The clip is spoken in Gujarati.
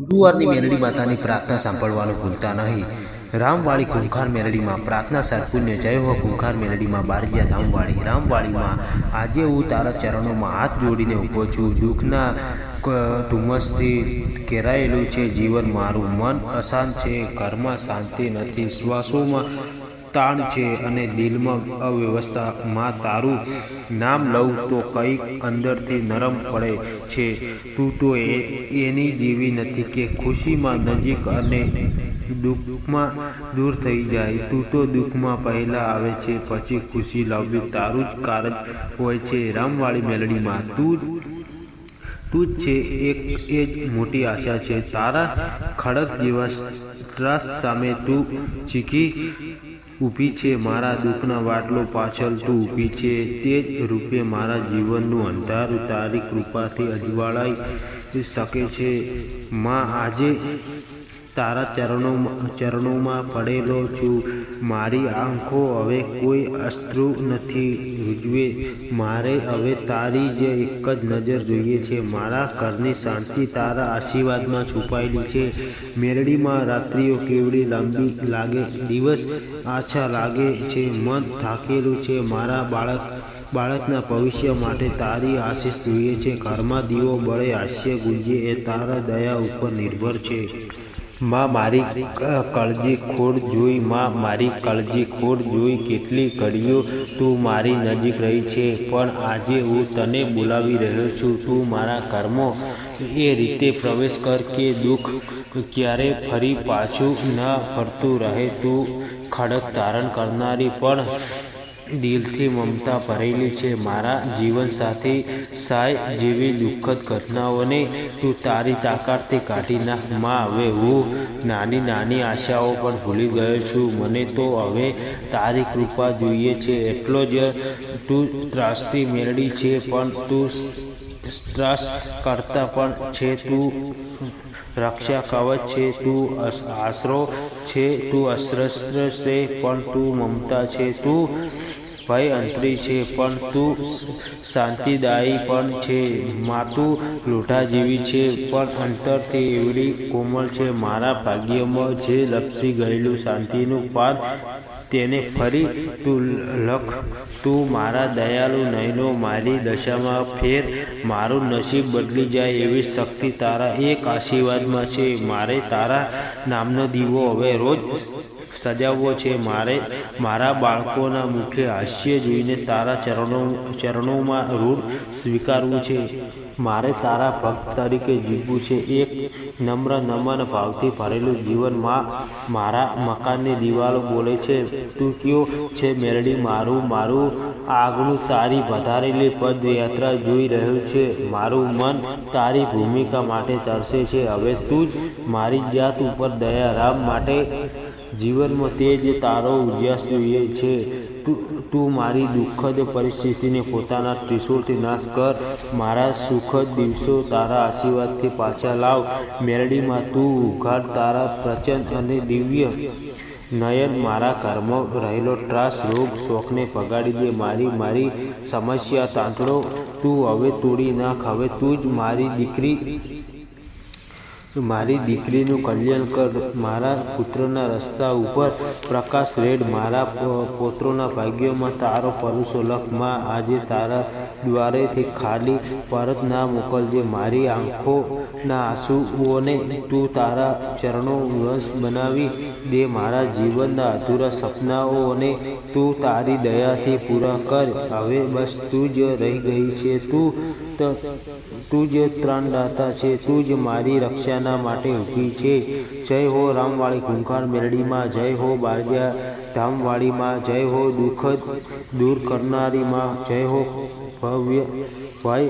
ગુરુવારની મેલડી માતાની પ્રાર્થના સાંભળવાનું ભૂલતા નહીં. રામવાળી ખુંખાર મેલડીમાં પ્રાર્થના સરપુણ્ય જય હો. ખુંખાર મેલડીમાં બારજિયા ધામવાળી. રામવાળીમાં આજે હું તારા ચરણોમાં હાથ જોડીને ઊભો છું. દુઃખના ધુમ્મસથી ઘેરાયેલું છે. જીવન મારું મન અશાંત છે. ઘરમાં શાંતિ નથી. શ્વાસોમાં તાણ છે અને દિલમાં અવ્યવસ્થા. માં તારું નામ લઉં તો કંઈક અંદરથી નરમ પડે છે. તું તો એની જેવી નથી કે ખુશીમાં નજીક અને દુઃખમાં દૂર થઈ જાય. તું તો દુઃખમાં પહેલાં આવે છે, પછી ખુશી લાવવી તારું જ કારજ હોય છે. રામવાળી મેલડીમાં, તું તું જ છે, એક, એ જ મોટી આશા છે. તારા ખડક જેવા ત્રાસ સામે તું ચીખી ઊભી છે, મારા દુઃખના વાટલો પાછળ તું ઊભી છે. તે જ રૂપે મારા જીવનનું અંધારું તારી કૃપાથી અજવાળાઈ શકે છે. માં, આજે તારા ચરણોમાં ચરણોમાં પડેલો છું. મારી આંખો હવે કોઈ અશ્રુ નથી રૂજવે. મારે હવે તારી જ એક જ નજર જોઈએ છે. મારા ઘરની શાંતિ તારા આશીર્વાદમાં છુપાયેલી છે. મેરડીમાં રાત્રિઓ કેવડી લાંબી લાગે. દિવસ આછા લાગે છે. મન થાકેલું છે. મારા બાળક, બાળકના ભવિષ્ય માટે તારી આશીષ જોઈએ છે. ઘરમાં દીવો બળે હાસ્ય ગુંજે. એ તારા દયા ઉપર નિર્ભર છે. માં મારી કળજી ખોડ જોઈ, માં મારી કળજી ખોડ જોઈ કેટલી ઘડીઓ તું મારી નજીક રહી છે, પણ આજે હું તને બોલાવી રહ્યો છું, તું મારા કર્મો એ રીતે પ્રવેશ કર કે દુઃખ ક્યારે ફરી પાછું ન ફરતું રહે, તું ખડક ધારણ કરનારી પણ દિલથી મમતા ભરેલી છે. મારા જીવનસાથી સાય જેવી દુઃખદ ઘટનાઓને તું તારી તાકાતથી કાઢી નાખ. માં, હવે હું નાની નાની આશાઓ પણ ભૂલી ગયો છું. મને તો હવે તારી કૃપા જોઈએ છે. એટલો જ તું ત્રાસથી મેળવી છે, પણ તું ત્રાસ કરતા પણ છે તું રક્ષા કવચ છે, તું આશરો છે, તું અસ્ત્ર છે, પણ તું મમતા છે, તું ભય અંતરી છે, પણ તું શાંતિદાયી પણ છે. માતું લોઢા જેવી છે, પણ અંતરથી એવડી કોમળ છે. મારા ભાગ્યમાં જે લપસી ગયેલું શાંતિનું પાન તેને ફરી, તું લખ, તું મારા દયાળુ નયનો મારી દશામાં ફેર, મારું નસીબ બદલી જાય એવી શક્તિ તારા એક આશીર્વાદમાં છે. મારે તારા નામનો દીવો હવે રોજ સજાવવો છે. મારે મારા બાળકોના મુખે હાસ્ય જોઈને તારા ચરણો ચરણોમાં ઋણ સ્વીકારવું છે. મારે તારા ભક્ત તરીકે જીવવું છે. એક નમ્ર નમન ભાવથી ભરેલું જીવનમાં મારા મકાનની દિવાલો બોલે છે. તું કયો છે મેરડી? મારું મારું આગનું તારી વધારેલી પદયાત્રા જોઈ રહ્યું છે. મારું મન તારી ભૂમિકા માટે તરસે છે. હવે તું જ મારી જાત ઉપર દયા રામ માટે જીવનમાં તે જ તારો ઉજાસ જોઈએ છે. તું તું મારી દુઃખદ પરિસ્થિતિને પોતાના ત્રિશુળથી નાશ કર. મારા સુખદ દિવસો તારા આશીર્વાદથી પાછા લાવ. મેરડીમાં તું ઉઘાડ તારા પ્રચંડ અને દિવ્ય નયન મારા કર્મ રહેલો ત્રાસ, રોગ શોખને ભગાડી દે. મારી મારી સમસ્યા તાંતડો તું હવે તોડી નાખ. હવે તું જ મારી દીકરી મારી દીકરીનું કલ્યાણ કર. મારા પુત્રના રસ્તા ઉપર પ્રકાશ રેડ. મારા પોત્રોના ભાગ્યોમાં તારો પરુષો લખ. માં આજે તારા દ્વારેથી ખાલી પરત ના મોકલજે. મારી આંખોના આંસુઓને તું તારા ચરણો વંશ બનાવી દે. મારા જીવનના અધૂરા સપનાઓને તું તારી દયાથી પૂરા કર. હવે બસ તું જ રહી ગઈ છે. તું તું જ ત્રાણદાતા છે. તું જ મારી રક્ષાના માટે ઊભી છે. જય હો રામવાળી ખૂંખાર મેરડીમાં, જય હો બારજા ધામવાળીમાં જય હો દુઃખદ દૂર કરનારીમાં, જય હો ભવ્ય ભાઈ